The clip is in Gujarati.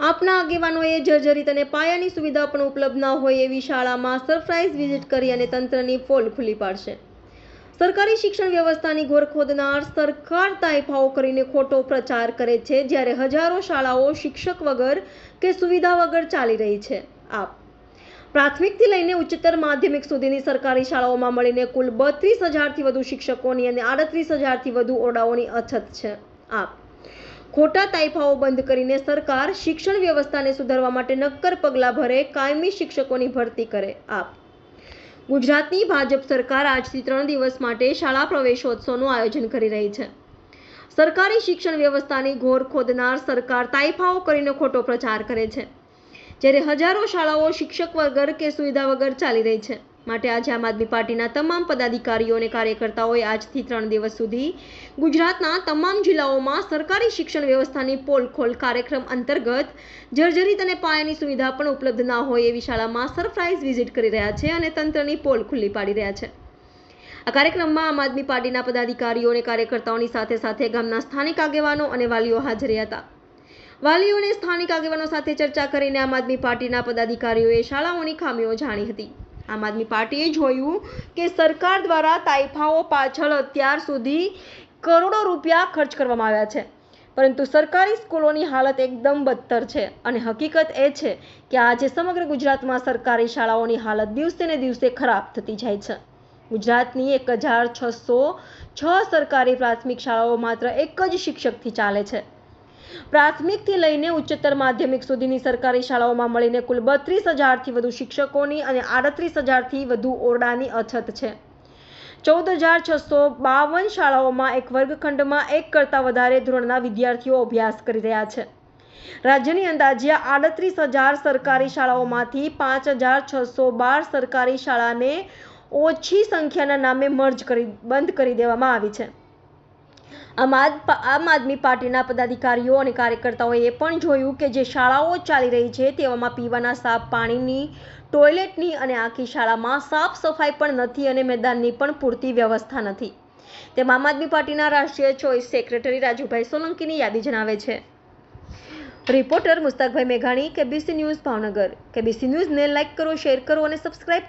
આપના આગેવાનોએ જર્જરિત અને પાયાની સુવિધા પણ ઉપલબ્ધ ન હોય એવી શાળામાં સરપ્રાઇઝ વિઝિટ કરી અને તંત્રની પોલ ખુલ્લી પાડશે. સરકારી શિક્ષણ વ્યવસ્થાની ઘોર ખોદનાર સરકાર તાઇફાઓ કરીને ખોટો પ્રચાર કરે છે જ્યારે હજારો શાળાઓ શિક્ષક વગર કે સુવિધા વગર ચાલી રહી છે. આપ પ્રાથમિકથી લઈને ઉચ્ચતર માધ્યમિક સુધીની સરકારી શાળાઓમાં મળીને કુલ બત્રીસ હજારથી વધુ શિક્ષકોની અને આડત્રીસ હજારથી વધુ ઓરડાઓની અછત છે. આપ ખોટા તાઇફાઓ બંધ કરીને સરકાર શિક્ષણ વ્યવસ્થાને સુધારવા માટે નક્કર પગલાં ભરે, કાયમી શિક્ષકોની ભરતી કરે આપ. ગુજરાતની ભાજપ સરકાર આજથી ત્રણ દિવસ માટે શાળા પ્રવેશોત્સવનું આયોજન કરી રહી છે. સરકારી શિક્ષણ વ્યવસ્થાની ઘોર ખોદનાર સરકાર તાઇફાઓ કરીને ખોટો પ્રચાર કરે છે, જ્યારે હજારો શાળાઓ શિક્ષક વગર કે સુવિધા વગર ચાલી રહી છે. માટે આજે આમ આદમી પાર્ટીના તમામ પદાધિકારીઓ અને કાર્યકર્તાઓએ આજથી ત્રણ દિવસ સુધી ગુજરાતના તમામ જિલ્લાઓમાં સરકારી શિક્ષણ વ્યવસ્થાની પોલ ખોલ કાર્યક્રમ અંતર્ગત જર્જરિત અને પાયાની સુવિધા પણ ઉપલબ્ધ ના હોય એવી શાળામાં સરપ્રાઇઝ વિઝિટ કરી રહ્યા છે અને તંત્રની પોલ ખુલ્લી પાડી રહ્યા છે. આ કાર્યક્રમમાં આમ આદમી પાર્ટીના પદાધિકારીઓ અને કાર્યકર્તાઓની સાથે સાથે ગામના સ્થાનિક આગેવાનો અને વાલીઓ હાજર હતા. વાલીઓને સ્થાનિક આગેવાનો સાથે ચર્ચા કરીને આમ આદમી પાર્ટીના પદાધિકારીઓએ શાળાઓની ખામીઓ જાણી હતી. આમ આદમી પાર્ટીએ જોયું કે સરકાર દ્વારા તાઇફાઓ પાછળ અત્યાર સુધી કરોડો રૂપિયા ખર્ચ કરવામાં આવ્યા છે. પરંતુ સરકારી સ્કૂલોની હાલત એકદમ બદતર છે અને હકીકત એ છે કે આજે સમગ્ર ગુજરાતમાં સરકારી શાળાઓની હાલત દિવસે ને દિવસે ખરાબ થતી જાય છે. ગુજરાતની એક હજાર છસો છ સરકારી પ્રાથમિક શાળાઓ માત્ર એક જ શિક્ષકથી ચાલે છે. પ્રાથમિકથી લઈને ઉચ્ચતર માધ્યમિક સુધીની સરકારી શાળાઓમાં મળીને કુલ બત્રીસ હજારથી વધુ શિક્ષકોની અને આડત્રીસ હજારથી વધુ ઓરડાની અછત છે. ચૌદ હજાર છસો બાવન શાળાઓમાં એક વર્ગખંડમાં એક કરતાં વધારે ધોરણના વિદ્યાર્થીઓ અભ્યાસ કરી રહ્યા છે. રાજ્યની અંદાજે આડત્રીસ હજાર સરકારી શાળાઓમાંથી પાંચ હજાર છસો બાર સરકારી શાળાને ઓછી સંખ્યાના નામે મર્જ કરી, બંધ કરી દેવામાં આવી છે. આમ આમ આદમી પાર્ટીના પદાધિકારીઓ અને કાર્યકર્તાઓએ પણ જોયું કે જે શાળાઓ ચાલી રહી છે તેવામાં પીવાના સાફ પાણીની, ટોયલેટની અને આખી શાળામાં સાફ સફાઈ પણ નથી અને મેદાનની પણ પૂરતી વ્યવસ્થા નથી. તેમ આમ આદમી પાર્ટીના રાષ્ટ્રીય ચોઇસ સેક્રેટરી રાજુભાઈ સોલંકીની યાદી જણાવે છે. રિપોર્ટર મુસ્તાકભાઈ મેઘાણી, કેબીસી ન્યૂઝ ભાવનગર. કેબીસી ન્યૂઝને લાઇક કરો, શેર કરો અને સબસ્ક્રાઇબ